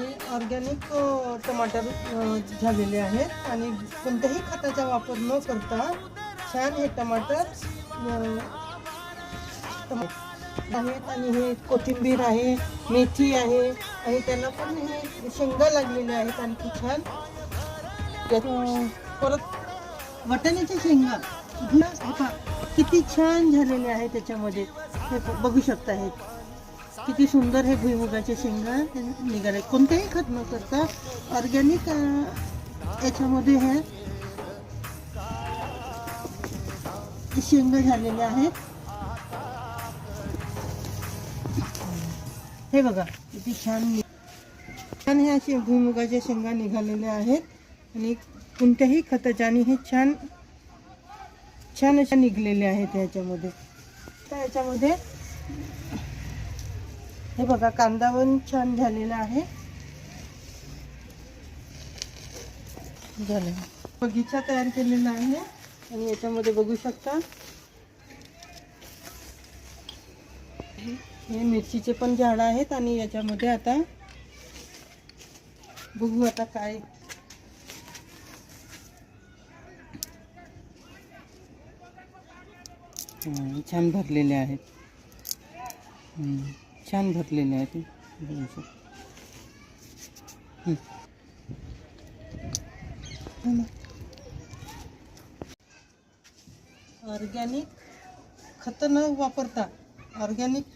हे ऑर्गॅनिक टमाटर झालेले आहेत आणि कोणत्याही खताचा वापर न करता छान हे टमाटर आहेत आणि हे कोथिंबीर आहे मेथी आहे आणि त्याला पण हे शेंगा लागलेल्या आहेत आणखी छान. परत वाटाण्याच्या शेंगा. किती छान झालेले आहे त्याच्यामध्ये. हे बघू शकता हे किती सुंदर हे भुईमुगाचे शेंगा निघाले. कोणतेही खत न करता ऑर्गॅनिक याच्यामध्ये हे शेंगा झालेले आहेत. हे बघा किती छान छान हे असे भुईमुगाच्या शेंगा निघालेल्या आहेत. आणि कोणत्याही खताच्या आणि हे छान छान अशा निघलेल्या आहेत याच्यामध्ये तर याच्यामध्ये हे बघा कांदा पण छान झालेला आहे. झालं. बगीचा तयार केलेला आहे. आणि याच्यामध्ये बघू शकता. हे मिरचीचे पण झाडं आहेत आणि याच्यामध्ये आता बघू आता काय. छान भरलेले आहेत. छान भरलेले आहे ते ऑर्गॅनिक खतं न वापरता. ऑर्गॅनिक